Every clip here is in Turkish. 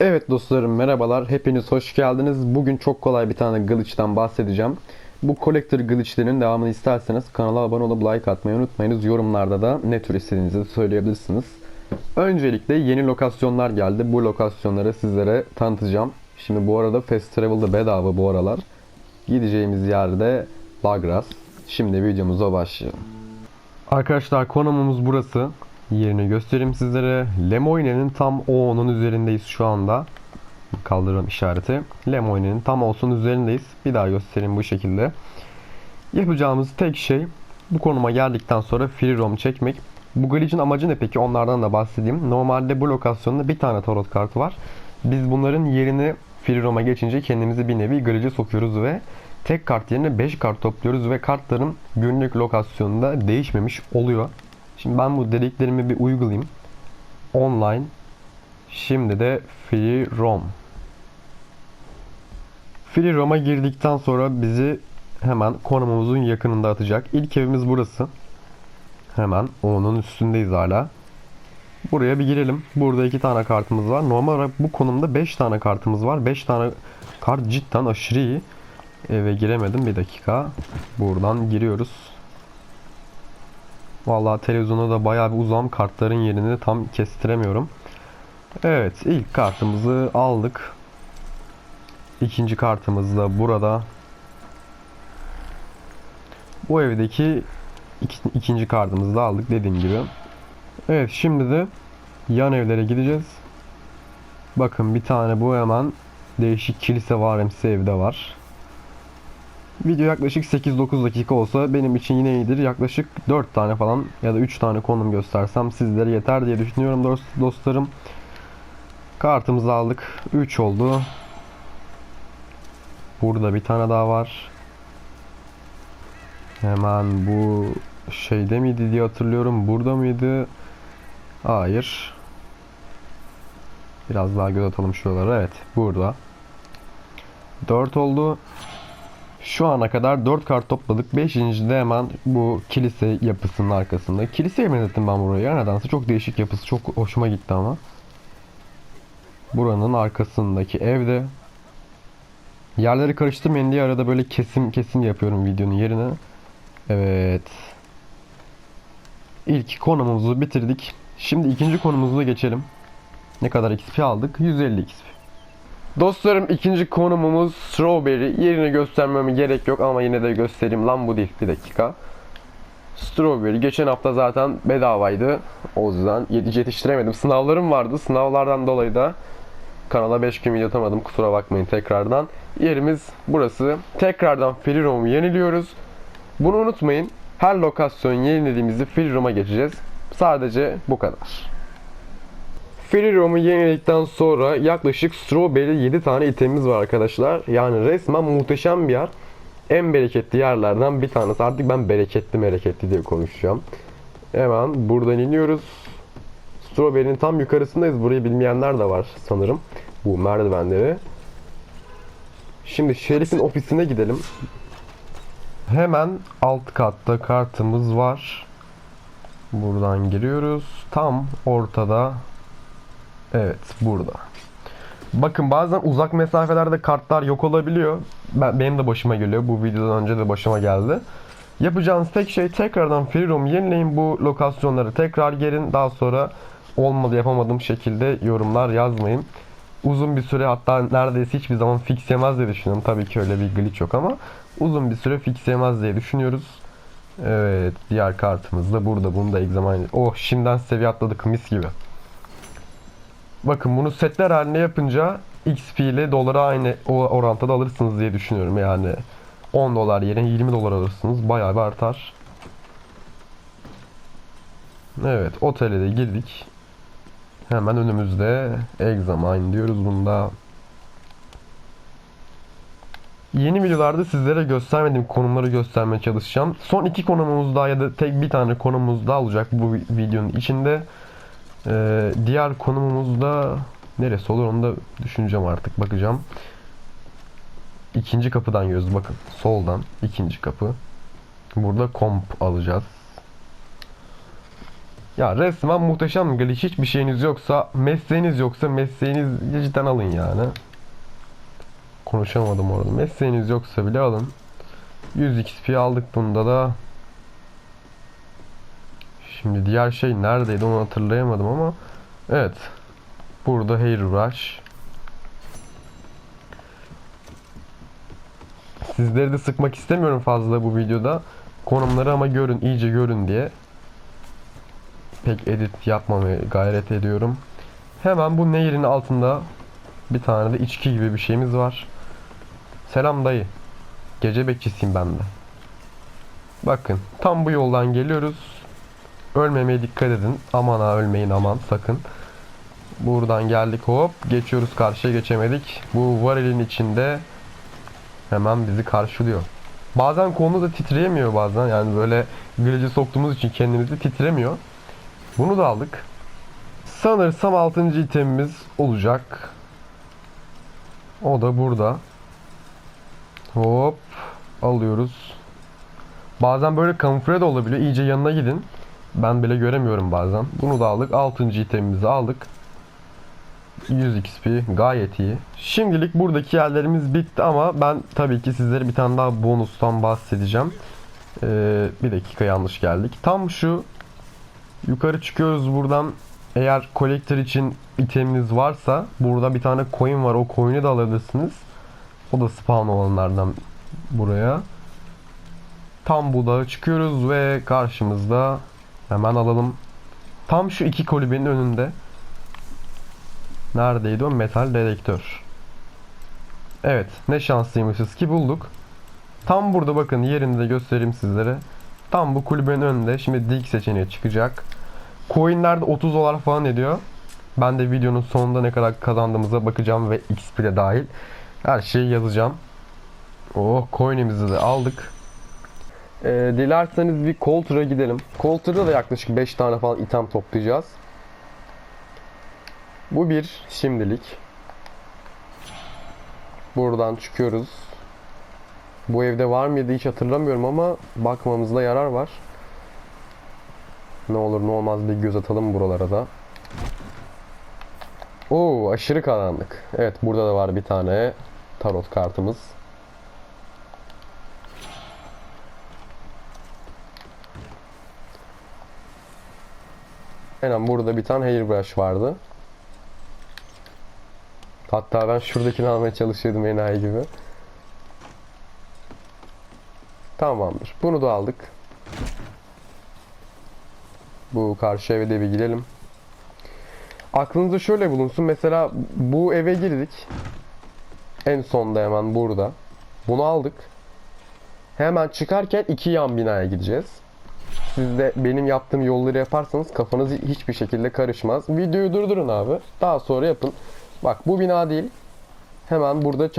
Evet dostlarım merhabalar. Hepiniz hoş geldiniz. Bugün çok kolay bir tane glitch'ten bahsedeceğim. Bu collector glitch'lerin devamını isterseniz kanala abone olup like atmayı unutmayınız. Yorumlarda da ne tür istediğinizi söyleyebilirsiniz. Öncelikle yeni lokasyonlar geldi. Bu lokasyonları sizlere tanıtacağım. Şimdi bu arada Fast Travel'da bedava bu aralar. Gideceğimiz yerde Lagras. Şimdi videomuza başlayalım. Arkadaşlar konumumuz burası. Yerini göstereyim sizlere. Lemoyne'nin tam O'nun üzerindeyiz şu anda. Kaldırım işareti. Lemoyne'nin tam O'sun üzerindeyiz. Bir daha göstereyim bu şekilde. Yapacağımız tek şey bu konuma geldikten sonra free roam çekmek. Bu glitch'in amacı ne peki? Onlardan da bahsedeyim. Normalde bu lokasyonda bir tane tarot kartı var. Biz bunların yerini free roam'a geçince kendimizi bir nevi glitch'e sokuyoruz ve tek kart yerine 5 kart topluyoruz ve kartların günlük lokasyonunda değişmemiş oluyor. Şimdi ben bu dediklerimi bir uygulayayım. Online. Şimdi de free roam. Free roam'a girdikten sonra bizi hemen konumumuzun yakınında atacak. İlk evimiz burası. Hemen onun üstündeyiz hala. Buraya bir girelim. Burada iki tane kartımız var. Normal olarak bu konumda 5 tane kartımız var. 5 tane kart cidden aşırı iyi. Eve giremedim bir dakika. Buradan giriyoruz. Vallahi televizyona da bayağı bir uzam kartların yerini tam kestiremiyorum. Evet ilk kartımızı aldık. İkinci kartımız da burada. Bu evdeki iki, ikinci kartımızı da aldık dediğim gibi. Evet şimdi de yan evlere gideceğiz. Bakın bir tane bu hemen değişik kilise varemsi evde var. Video yaklaşık 8-9 dakika olsa benim için yine iyidir. Yaklaşık 4 tane falan ya da 3 tane konum göstersem sizlere yeter diye düşünüyorum dost, dostlarım. Kartımızı aldık. 3 oldu. Burada bir tane daha var. Hemen bu şeyde miydi diye hatırlıyorum. Burada mıydı? Hayır. Biraz daha göz atalım şuralara. Evet burada. 4 oldu. Şu ana kadar 4 kart topladık. 5. de hemen bu kilise yapısının arkasında. Kiliseye benzettim ben burayı. ya Nedense çok değişik yapısı. Çok hoşuma gitti ama. Buranın arkasındaki evde. Yerleri karıştırmayın diye arada böyle kesim kesim yapıyorum videonun yerine. Evet. İlk konumuzu bitirdik. Şimdi ikinci konumuza geçelim. Ne kadar XP aldık? 150 XP. Dostlarım ikinci konumumuz Strawberry. Yerini göstermeme gerek yok ama yine de göstereyim. Lan bu değil. Bir dakika. Strawberry. Geçen hafta zaten bedavaydı. O yüzden yetiş yetiştiremedim. Sınavlarım vardı. Sınavlardan dolayı da kanala 5 gün video atamadım. Kusura bakmayın tekrardan. Yerimiz burası. Tekrardan Free Roam'u yeniliyoruz. Bunu unutmayın. Her lokasyon yenilediğimizde Free Roam'a geçeceğiz. Sadece bu kadar. Free Roam'u yeniledikten sonra yaklaşık Strawberry 7 tane itemimiz var arkadaşlar. Yani resmen muhteşem bir yer. En bereketli yerlerden bir tanesi. Artık ben bereketli bereketli diye konuşacağım. Hemen buradan iniyoruz. Strawberry'nin tam yukarısındayız. Burayı bilmeyenler de var sanırım. Bu merdivenleri. Şimdi Şerif'in ofisine gidelim. Hemen alt katta kartımız var. Buradan giriyoruz. Tam ortada Evet burada. Bakın bazen uzak mesafelerde kartlar yok olabiliyor. Ben, benim de başıma geliyor. Bu videodan önce de başıma geldi. Yapacağınız tek şey tekrardan free roam yenileyin bu lokasyonları tekrar gelin. Daha sonra olmadı yapamadığım şekilde yorumlar yazmayın. Uzun bir süre hatta neredeyse hiçbir zaman fix yemez diye düşünüyorum. Tabii ki öyle bir glitch yok ama uzun bir süre fix yemez diye düşünüyoruz. Evet diğer kartımız da burada. Bunu da examine. Oh şimdiden seviye atladık mis gibi. Bakın bunu setler haline yapınca XP ile dolara aynı orantıda alırsınız diye düşünüyorum. Yani 10 dolar yerine 20 dolar alırsınız. Bayağı bir artar. Evet otele de girdik. Hemen önümüzde Examine diyoruz bunda. Yeni videolarda sizlere göstermediğim konumları göstermeye çalışacağım. Son iki konumumuz daha ya da tek bir tane konumuz daha olacak bu videonun içinde. Ee, diğer konumumuzda neresi olur onu da düşüneceğim artık bakacağım. İkinci kapıdan giriyoruz bakın soldan ikinci kapı. Burada komp alacağız. Ya resmen muhteşem glitch. Hiçbir şeyiniz yoksa, mesleğiniz yoksa mesleğiniz cidden alın yani. Konuşamadım orada. Mesleğiniz yoksa bile alın. 100 XP aldık bunda da. Şimdi diğer şey neredeydi onu hatırlayamadım ama evet. Burada Hair Rush. Sizleri de sıkmak istemiyorum fazla bu videoda. Konumları ama görün, iyice görün diye. Pek edit yapmamaya gayret ediyorum. Hemen bu nehirin altında bir tane de içki gibi bir şeyimiz var. Selam dayı. Gece bekçisiyim ben de. Bakın tam bu yoldan geliyoruz. Ölmemeye dikkat edin. Aman ha ölmeyin aman sakın. Buradan geldik hop. Geçiyoruz karşıya geçemedik. Bu varilin içinde hemen bizi karşılıyor. Bazen konu da titreyemiyor bazen. Yani böyle glitch'e soktuğumuz için kendimizi titremiyor. Bunu da aldık. Sanırsam 6. itemimiz olacak. O da burada. Hop alıyoruz. Bazen böyle kamufle de olabiliyor. İyice yanına gidin. Ben bile göremiyorum bazen. Bunu da aldık. 6. itemimizi aldık. 100 XP gayet iyi. Şimdilik buradaki yerlerimiz bitti ama ben tabii ki sizlere bir tane daha bonustan bahsedeceğim. Ee, bir dakika yanlış geldik. Tam şu yukarı çıkıyoruz buradan. Eğer collector için iteminiz varsa burada bir tane coin var. O coin'i de alabilirsiniz. O da spawn olanlardan buraya. Tam bu dağa çıkıyoruz ve karşımızda hemen alalım. Tam şu iki kulübenin önünde. Neredeydi o? Metal dedektör. Evet. Ne şanslıymışız ki bulduk. Tam burada bakın yerini de göstereyim sizlere. Tam bu kulübenin önünde. Şimdi dik seçeneği çıkacak. Coinlerde 30 dolar falan ediyor. Ben de videonun sonunda ne kadar kazandığımıza bakacağım ve XP de dahil. Her şeyi yazacağım. Oh coin'imizi de aldık. Ee, dilerseniz bir Coulter'a gidelim. Coulter'da da yaklaşık 5 tane falan item toplayacağız. Bu bir şimdilik. Buradan çıkıyoruz. Bu evde var mıydı hiç hatırlamıyorum ama bakmamızda yarar var. Ne olur ne olmaz bir göz atalım buralara da. Oo aşırı karanlık. Evet burada da var bir tane tarot kartımız. Aynen burada bir tane hairbrush vardı. Hatta ben şuradakini almaya çalışıyordum enayi gibi. Tamamdır. Bunu da aldık. Bu karşı eve de bir gidelim. Aklınızda şöyle bulunsun. Mesela bu eve girdik. En sonda hemen burada. Bunu aldık. Hemen çıkarken iki yan binaya gideceğiz. Siz de benim yaptığım yolları yaparsanız kafanız hiçbir şekilde karışmaz. Videoyu durdurun abi. Daha sonra yapın. Bak bu bina değil. Hemen burada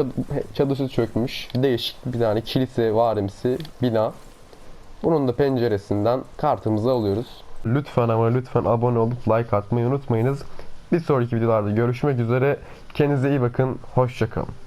çad çökmüş. Değişik bir tane kilise varimsi bina. Bunun da penceresinden kartımızı alıyoruz. Lütfen ama lütfen abone olup like atmayı unutmayınız. Bir sonraki videolarda görüşmek üzere. Kendinize iyi bakın. Hoşçakalın.